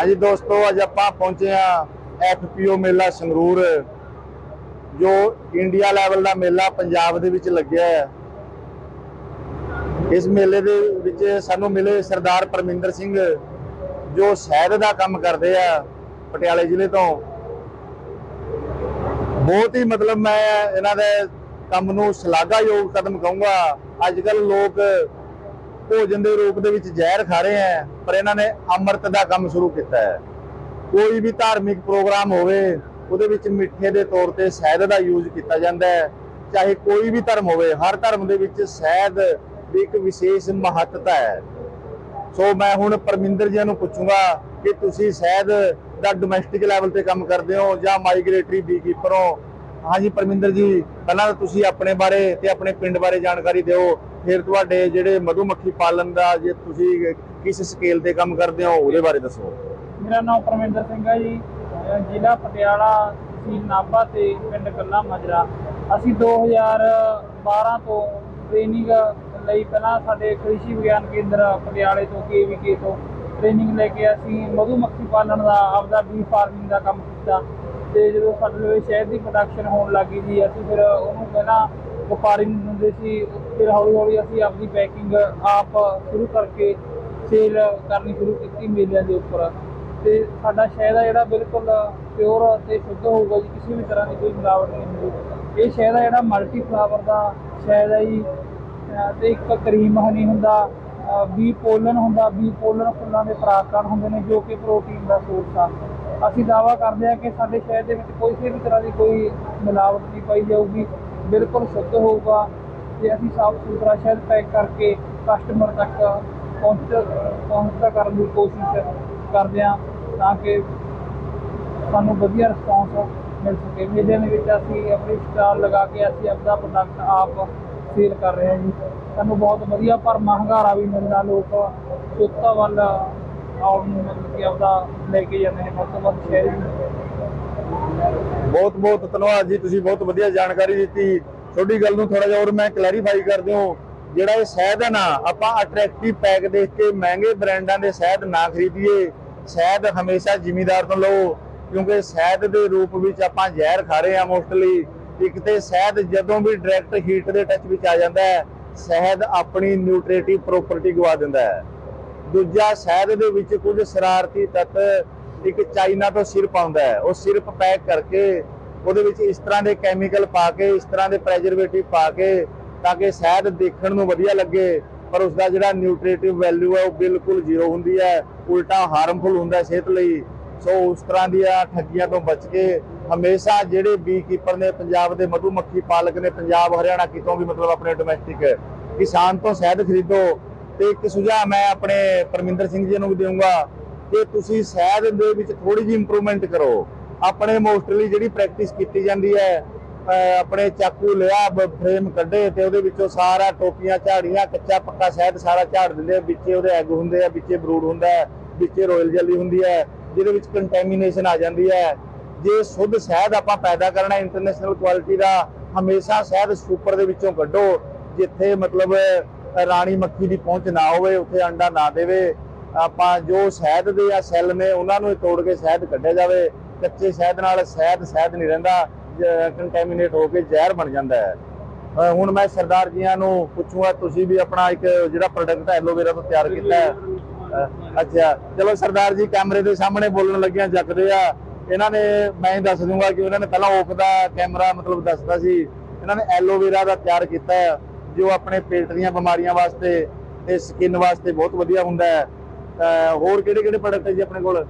ਹਾਂਜੀ ਦੋਸਤੋ, ਅੱਜ ਆਪਾਂ ਪਹੁੰਚੇ ਆ ਐਫਪੀਓ ਮੇਲਾ ਸੰਗਰੂਰ, ਜੋ ਇੰਡੀਆ ਲੈਵਲ ਦਾ ਮੇਲਾ ਪੰਜਾਬ ਦੇ ਵਿੱਚ ਲੱਗਿਆ ਹੈ। ਇਸ ਮੇਲੇ ਦੇ ਵਿੱਚ ਸਾਨੂੰ ਮਿਲੇ ਸਰਦਾਰ ਪਰਮਿੰਦਰ ਸਿੰਘ, ਜੋ ਸ਼ਹਿਦ ਦਾ ਕੰਮ ਕਰਦੇ ਆ ਪਟਿਆਲੇ ਜ਼ਿਲ੍ਹੇ ਤੋਂ। ਬਹੁਤ ਹੀ ਮਤਲਬ ਮੈਂ ਇਹਨਾਂ ਦੇ ਕੰਮ ਨੂੰ ਸ਼ਲਾਘਾਯੋਗ ਕਦਮ ਕਹੂੰਗਾ। ਅੱਜ ਕੱਲ ਲੋਕ ਭੋਜਨ ਦੇ ਰੂਪ ਦੇ ਵਿੱਚ ਜ਼ਹਿਰ ਖਾ ਰਹੇ ਹੈ, ਪਰ ਇਹਨਾਂ ਨੇ ਅੰਮ੍ਰਿਤ ਦਾ ਕੰਮ ਸ਼ੁਰੂ ਕੀਤਾ ਹੈ। ਕੋਈ ਵੀ ਧਾਰਮਿਕ ਪ੍ਰੋਗਰਾਮ ਹੋਵੇ, ਉਹਦੇ ਵਿੱਚ ਮਿੱਠੇ ਦੇ ਤੌਰ ਤੇ ਸ਼ਹਿਦ ਦਾ ਯੂਜ਼ ਕੀਤਾ ਜਾਂਦਾ ਹੈ। ਚਾਹੇ ਕੋਈ ਵੀ ਧਰਮ ਹੋਵੇ, ਹਰ ਧਰਮ ਦੇ ਵਿੱਚ ਸ਼ਹਿਦ ਦੀ ਇੱਕ ਵਿਸ਼ੇਸ਼ ਮਹੱਤਤਾ ਹੈ। ਸੋ ਮੈਂ ਹੁਣ ਪਰਮਿੰਦਰ ਜੀ ਨੂੰ ਪੁੱਛੂੰਗਾ ਕਿ ਤੁਸੀਂ ਸ਼ਹਿਦ ਦਾ ਡੋਮੈਸਟਿਕ ਲੈਵਲ ਤੇ ਕੰਮ ਕਰਦੇ ਹੋ ਜਾਂ ਮਾਈਗ੍ਰੇਟਰੀ ਬੀਕੀਪਰ ਹੋ? ਹਾਂਜੀ, ਪਰਮਿੰਦਰ ਜੀ, ਪਹਿਲਾਂ ਤੁਸੀਂ ਆਪਣੇ ਬਾਰੇ ਤੇ ਆਪਣੇ ਪਿੰਡ ਬਾਰੇ ਜਾਣਕਾਰੀ ਦਿਓ। ਫਿਰ ਤੁਹਾਡੇ ਜਿਹੜੇ ਮਧੂਮੱਖੀ ਪਾਲਣ ਦਾ ਜੇ ਤੁਸੀਂ ਕਿਸ ਸਕੇਲ ਤੇ ਕੰਮ ਕਰਦੇ ਹੋ, ਉਹਦੇ ਬਾਰੇ ਦੱਸੋ। ਮੇਰਾ ਨਾਮ ਪਰਮਿੰਦਰ ਸਿੰਘ ਹੈ ਜੀ। ਜ਼ਿਲ੍ਹਾ ਪਟਿਆਲਾ, ਤਹਿਸੀਲ ਨਾਭਾ ਤੇ ਪਿੰਡ ਕੱਲਾ ਮਜਰਾ। ਅਸੀਂ 2012 ਤੋਂ ਟ੍ਰੇਨਿੰਗ ਲਈ ਪਹਿਲਾਂ ਸਾਡੇ ਕ੍ਰਿਸ਼ੀ ਵਿਗਿਆਨ ਕੇਂਦਰ ਪਟਿਆਲੇ ਤੋਂ ਕੇਵੀਕੇ ਤੋਂ ਟ੍ਰੇਨਿੰਗ ਲੈ ਕੇ ਅਸੀਂ ਮਧੂਮੱਖੀ ਪਾਲਣ ਦਾ, ਆਪਦਾ ਬੀ ਫਾਰਮਿੰਗ ਦਾ ਕੰਮ ਕੀਤਾ। ਤੇ ਜਦੋਂ ਸਾਡੇ ਸ਼ਹਿਦ ਦੀ ਪ੍ਰੋਡਕਸ਼ਨ ਹੋਣ ਲੱਗੀ ਜੀ, ਅਸੀਂ ਫਿਰ ਉਹਨੂੰ ਪਹਿਲਾਂ ਵਪਾਰੀ ਨੂੰ ਦਿੰਦੇ ਸੀ, ਫਿਰ ਹੌਲੀ ਹੌਲੀ ਅਸੀਂ ਆਪਦੀ ਪੈਕਿੰਗ ਆਪ ਸ਼ੁਰੂ ਕਰਕੇ ਸੇਲ ਕਰਨੀ ਸ਼ੁਰੂ ਕੀਤੀ ਮੇਲਿਆਂ ਦੇ ਉੱਪਰ। ਤੇ ਸਾਡਾ ਸ਼ਹਿਦ ਆ ਜਿਹੜਾ ਬਿਲਕੁਲ ਪਿਓਰ ਤੇ ਸ਼ੁੱਧ ਹੋਊਗਾ ਜੀ, ਕਿਸੇ ਵੀ ਤਰ੍ਹਾਂ ਦੀ ਕੋਈ ਮਿਲਾਵਟ ਨਹੀਂ ਹੁੰਦੀ। ਇਹ ਸ਼ਹਿਦ ਆ ਜਿਹੜਾ ਮਲਟੀ ਫਲਾਵਰ ਦਾ ਸ਼ਹਿਦ ਹੈ ਜੀ, ਅਹ ਤੇ ਇੱਕ ਕਰੀਮ ਹਨੀ ਹੁੰਦਾ, ਅਹ ਬੀ ਪੋਲਨ ਹੁੰਦਾ, ਬੀ ਪੋਲਨ ਫੁੱਲਾਂ ਦੇ ਪਰਾਗਕਣ ਹੁੰਦੇ ਨੇ, ਜੋ ਕਿ ਪ੍ਰੋਟੀਨ ਦਾ ਸੋਰਸ ਆ। ਅਸੀਂ ਦਾਵਾ ਕਰਦੇ ਹਾਂ ਕਿ ਸਾਡੇ ਸ਼ਹਿਰ ਦੇ ਵਿੱਚ ਕੋਈ ਵੀ ਤਰ੍ਹਾਂ ਦੀ ਕੋਈ ਮਿਲਾਵਟ ਨਹੀਂ ਪਾਈ ਜਾਊਗੀ, ਬਿਲਕੁਲ ਸ਼ੁੱਧ ਹੋਊਗਾ ਤੇ ਅਸੀਂ ਸਾਫ਼ ਸੁਥਰਾ ਸ਼ਹਿਰ ਪੈਕ ਕਰਕੇ ਕਸਟਮਰ ਤੱਕ ਪਹੁੰਚ, ਪਹੁੰਚਦਾ ਕਰਨ ਦੀ ਕੋਸ਼ਿਸ਼ ਕਰਦੇ ਹਾਂ ਤਾਂ ਕਿ ਸਾਨੂੰ ਵਧੀਆ ਰਿਸਪੌਂਸ ਮਿਲ ਸਕੇ। ਮੇਲਿਆਂ ਦੇ ਵਿੱਚ ਅਸੀਂ ਆਪਣੀ ਸਟਾਲ ਲਗਾ ਕੇ ਅਸੀਂ ਆਪਦਾ ਪ੍ਰੋਡਕਟ ਆਪ ਸੇਲ ਕਰ ਰਹੇ ਹਾਂ ਜੀ। ਸਾਨੂੰ ਬਹੁਤ ਵਧੀਆ ਪਰ ਮਹਿੰਗਾਰਾ ਵੀ ਮਿਲਦਾ, ਲੋਕ ਸੁੱਤਾ ਵੱਲ ਆਉਣ ਨੂੰ ਮਤਲਬ ਕਿ ਆਪਦਾ ਲੈ ਕੇ ਜਾਂਦੇ ਨੇ ਵੱਧ ਤੋਂ ਵੱਧ ਸ਼ਹਿਰ ਬਹੁਤ ਬਹੁਤ ਧੰਨਵਾਦ ਜੀ, ਤੁਸੀਂ ਬਹੁਤ ਵਧੀਆ ਜਾਣਕਾਰੀ ਦਿੱਤੀ। ਤੁਹਾਡੀ ਗੱਲ ਨੂੰ ਥੋੜਾ ਜਿਹਾ ਹੋਰ ਮੈਂ ਕਲੈਰੀਫਾਈ ਕਰ ਦਿਓ ਜਿਹੜਾ ਇਹ ਸ਼ਹਿਦ ਹੈ ਨਾ, ਆਪਾਂ ਅਟਰੈਕਟਿਵ ਪੈਕ ਦੇਖ ਕੇ ਮਹਿੰਗੇ ਬ੍ਰਾਂਡਾਂ ਦੇ ਸ਼ਹਿਦ ਨਾ ਖਰੀਦੀਏ। ਸ਼ਹਿਦ ਹਮੇਸ਼ਾ ਜ਼ਿਮੀਦਾਰ ਤੋਂ ਲਓ, ਕਿਉਂਕਿ ਸ਼ਹਿਦ ਦੇ ਰੂਪ ਵਿੱਚ ਆਪਾਂ ਜ਼ਹਿਰ ਖਾ ਰਹੇ ਹਾਂ ਮੋਸਟਲੀ ਇੱਕ ਤੇ ਸ਼ਹਿਦ ਜਦੋਂ ਵੀ ਡਾਇਰੈਕਟ ਹੀਟ ਦੇ ਟੱਚ ਵਿੱਚ ਆ ਜਾਂਦਾ ਹੈ, ਸ਼ਹਿਦ ਆਪਣੀ ਨਿਊਟ੍ਰੀਟਿਵ ਪ੍ਰੋਪਰਟੀ ਗਵਾ ਦਿੰਦਾ ਹੈ। ਦੂਜਾ ਸ਼ਹਿਦ ਦੇ ਵਿੱਚ ਕੁਝ ਸ਼ਰਾਰਤੀ ਤੱਤ ਇੱਕ ਚਾਈਨਾ ਤੋਂ ਸਿਰਪ ਆਉਂਦਾ ਹੈ। ਉਹ ਸਿਰਪ ਪੈਕ ਕਰਕੇ ਉਹਦੇ ਵਿੱਚ ਇਸ ਤਰ੍ਹਾਂ ਦੇ ਕੈਮੀਕਲ ਪਾ ਕੇ, ਇਸ ਤਰ੍ਹਾਂ ਦੇ ਪ੍ਰੈਜ਼ਰਵੇਟਿਵ ਪਾ ਕੇ ਤਾਂ ਕਿ ਸ਼ਹਿਦ ਦੇਖਣ ਨੂੰ ਵਧੀਆ ਲੱਗੇ, ਪਰ ਉਸ ਦਾ ਜਿਹੜਾ ਨਿਊਟ੍ਰੀਟਿਵ ਵੈਲਿਊ ਹੈ ਉਹ ਬਿਲਕੁਲ ਜ਼ੀਰੋ ਹੁੰਦੀ ਹੈ। ਉਲਟਾ ਹਾਰਮਫੁਲ ਹੁੰਦਾ ਸਿਹਤ ਲਈ। ਸੋ ਉਸ ਤਰ੍ਹਾਂ ਦੀਆਂ ਠੱਗੀਆਂ ਤੋਂ ਬਚ ਕੇ ਹਮੇਸ਼ਾ ਜਿਹੜੇ ਬੀ ਕੀਪਰ ਨੇ ਪੰਜਾਬ ਦੇ ਮਧੂਮੱਖੀ ਪਾਲਕ ਨੇ, ਪੰਜਾਬ, ਹਰਿਆਣਾ ਕਿਤੋਂ ਵੀ ਮਤਲਬ ਆਪਣੇ ਡੋਮੈਸਟਿਕ ਕਿਸਾਨ ਤੋਂ ਸ਼ਹਿਦ ਖਰੀਦੋ ਤੇ ਇੱਕ ਸੁਝਾਅ ਮੈਂ ਆਪਣੇ ਪਰਮਿੰਦਰ ਸਿੰਘ ਜੀ ਨੂੰ ਵੀ ਦੇਵਾਂਗਾ ਕਿ ਤੁਸੀਂ ਸ਼ਹਿਦ ਦੇ ਵਿੱਚ ਥੋੜੀ ਜਿਹੀ ਇੰਪਰੂਵਮੈਂਟ ਕਰੋ। ਆਪਣੇ ਮੋਸਟਲੀ ਜਿਹੜੀ ਪ੍ਰੈਕਟਿਸ ਕੀਤੀ ਜਾਂਦੀ ਹੈ ਆਪਣੇ ਚਾਕੂ ਲਿਆ ਫਰੇਮ ਕੱਢੇ ਤੇ ਉਹਦੇ ਵਿੱਚੋਂ ਸਾਰਾ ਟੋਪੀਆਂ, ਝਾੜੀਆਂ, ਕੱਚਾ ਪੱਕਾ ਸ਼ਹਿਦ ਸਾਰਾ ਝਾੜ ਦਿੰਦੇ ਆ। ਵਿੱਚੇ ਉਹਦੇ ਐਗ ਹੁੰਦੇ ਆ, ਵਿੱਚੇ ਬਰੂਡ ਹੁੰਦਾ ਹੈ, ਵਿੱਚੇ ਰੋਇਲ ਜੈਲੀ ਹੁੰਦੀ ਹੈ, ਜਿਹਦੇ ਵਿੱਚ ਕੰਟੈਮੀਨੇਸ਼ਨ ਆ ਜਾਂਦੀ ਹੈ। ਜੇ ਸ਼ੁੱਧ ਸ਼ਹਿਦ ਆਪਾਂ ਪੈਦਾ ਕਰਨਾ ਇੰਟਰਨੈਸ਼ਨਲ ਕੁਆਲਿਟੀ ਦਾ, ਹਮੇਸ਼ਾ ਸ਼ਹਿਦ ਸੁਪਰ ਦੇ ਵਿੱਚੋਂ ਕੱਢੋ, ਜਿੱਥੇ ਮਤਲਬ ਰਾਣੀ ਮੱਖੀ ਦੀ ਪਹੁੰਚ ਨਾ ਹੋਵੇ, ਉੱਥੇ ਅੰਡਾ ਨਾ ਦੇਵੇ, ਆਪਾਂ ਜੋ ਸ਼ਹਿਦ ਦੇ ਆ ਸੈੱਲ ਨੇ, ਉਹਨਾਂ ਨੂੰ ਤੋੜ ਕੇ ਸ਼ਹਿਦ ਕੱਢਿਆ ਜਾਵੇ। ਕੱਚੇ ਸ਼ਹਿਦ ਨਾਲ ਸ਼ਹਿਦ ਸ਼ਹਿਦ ਨਹੀਂ ਰਹਿੰਦਾ ਕੰਟੈਮੀਨੇਟ ਹੋ ਕੇ ਜ਼ਹਿਰ ਬਣ ਜਾਂਦਾ ਹੈ। ਹੁਣ ਮੈਂ ਸਰਦਾਰ ਜੀਆਂ ਨੂੰ ਪੁੱਛੂਗਾ, ਤੁਸੀਂ ਵੀ ਆਪਣਾ ਇੱਕ ਜਿਹੜਾ ਪ੍ਰੋਡਕਟ ਹੈ ਐਲੋਵੇਰਾ ਤੋਂ ਤਿਆਰ ਕੀਤਾ ਹੈ। ਅੱਛਾ, ਚਲੋ ਸਰਦਾਰ ਜੀ, ਕੈਮਰੇ ਦੇ ਸਾਹਮਣੇ ਬੋਲਣ ਲੱਗਿਆਂ, ਜੱਕਦੇ ਆ। ਇਹਨਾਂ ਨੇ, ਮੈਂ ਹੀ ਦੱਸ ਦੂੰਗਾ ਕਿ ਉਹਨਾਂ ਨੇ ਪਹਿਲਾਂ ਓਪ ਦਾ ਕੈਮਰਾ ਮਤਲਬ ਦੱਸਦਾ ਸੀ। ਇਹਨਾਂ ਨੇ ਐਲੋਵੇਰਾ ਦਾ ਤਿਆਰ ਕੀਤਾ ਹੈ। ਜੋ ਆਪਣੇ ਪੇਟ ਦੀਆਂ ਬਿਮਾਰੀਆਂ ਵਾਸਤੇ ਤੇ ਸਕਿਨ ਵਾਸਤੇ ਬਹੁਤ ਵਧੀਆ ਹੁੰਦਾ ਹੈ। ਹੋਰ ਕਿਹੜੇ ਕਿਹੜੇ ਪ੍ਰੋਡਕਟ ਹੈ ਜੀ ਆਪਣੇ ਕੋਲ?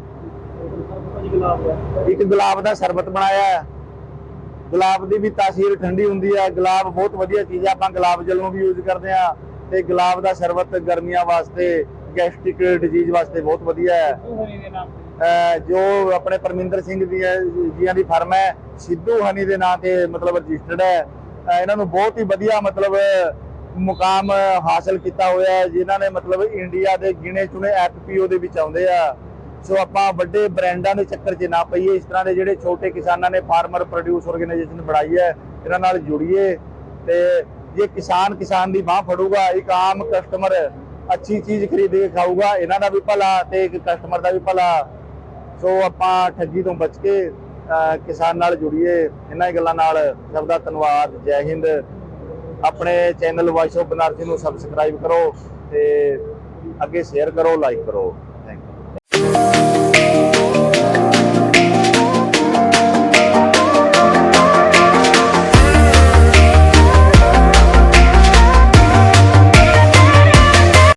ਇੱਕ ਗੁਲਾਬ ਦਾ ਸ਼ਰਬਤ ਬਣਾਇਆ ਹੈ। ਗੁਲਾਬ ਦੀ ਵੀ ਤਾਸੀਰ ਠੰਡੀ ਹੁੰਦੀ ਹੈ ਗੁਲਾਬ ਬਹੁਤ ਵਧੀਆ ਚੀਜ਼ ਹੈ ਆਪਾਂ ਗੁਲਾਬ ਜਲ ਨੂੰ ਵੀ ਯੂਜ਼ ਕਰਦੇ ਆ ਤੇ ਗੁਲਾਬ ਦਾ ਸ਼ਰਬਤ ਗਰਮੀਆਂ ਵਾਸਤੇ ਗੈਸਟ੍ਰਿਕ ਡਿਜ਼ੀਜ਼ ਵਾਸਤੇ ਬਹੁਤ ਵਧੀਆ ਹੈ। ਜੋ ਆਪਣੇ ਪਰਮਿੰਦਰ ਸਿੰਘ ਦੀ ਜੀਆਂ ਦੀ ਫਰਮ ਹੈ, ਸਿੱਧੂ ਹਨੀ ਦੇ ਨਾਂ ਤੇ ਮਤਲਬ ਰਜਿਸਟਰਡ ਹੈ। ਇਹਨਾਂ ਨੂੰ ਬਹੁਤ ਹੀ ਵਧੀਆ ਮਤਲਬ ਮੁਕਾਮ ਹਾਸਲ ਕੀਤਾ ਹੋਇਆ ਹੈ, ਜਿਨ੍ਹਾਂ ਨੇ ਮਤਲਬ ਇੰਡੀਆ ਦੇ ਗਿਣੇ ਚੁਣੇ ਐਫਪੀਓ ਦੇ ਵਿੱਚ ਆਉਂਦੇ ਆ। ਸੋ ਆਪਾਂ ਵੱਡੇ ਬ੍ਰਾਂਡਾਂ ਦੇ ਚੱਕਰ 'ਚ ਨਾ ਪਈਏ, ਇਸ ਤਰ੍ਹਾਂ ਦੇ ਜਿਹੜੇ ਛੋਟੇ ਕਿਸਾਨਾਂ ਨੇ ਫਾਰਮਰ ਪ੍ਰੋਡਿਊਸ ਆਰਗੇਨਾਈਜੇਸ਼ਨ ਬਣਾਈ ਹੈ, ਇਹਨਾਂ ਨਾਲ ਜੁੜੀਏ। ਤੇ ਜੇ ਕਿਸਾਨ ਕਿਸਾਨ ਦੀ ਬਾਹ ਫੜੂਗਾ, ਇੱਕ ਆਮ ਕਸਟਮਰ ਅੱਛੀ ਚੀਜ਼ ਖਰੀਦ ਕੇ ਖਾਊਗਾ, ਇਹਨਾਂ ਦਾ ਵੀ ਭਲਾ ਤੇ ਇੱਕ ਕਸਟਮਰ ਦਾ ਵੀ ਭਲਾ। ਸੋ ਆਪਾਂ ਠੱਗੀ ਤੋਂ ਬਚ ਕੇ ਕਿਸਾਨ ਨਾਲ ਜੁੜੀਏ, ਇਹਨਾਂ ਹੀ ਗੱਲਾਂ ਨਾਲ ਸਭ ਦਾ ਧੰਨਵਾਦ, ਜੈ ਹਿੰਦ। ਆਪਣੇ ਚੈਨਲ ਵਾਇਸ ਆਫ ਬਨਾਰਸੀ ਨੂੰ ਸਬਸਕ੍ਰਾਈਬ ਕਰੋ ਤੇ ਅੱਗੇ ਸ਼ੇਅਰ ਕਰੋ ਲਾਈਕ ਕਰੋ।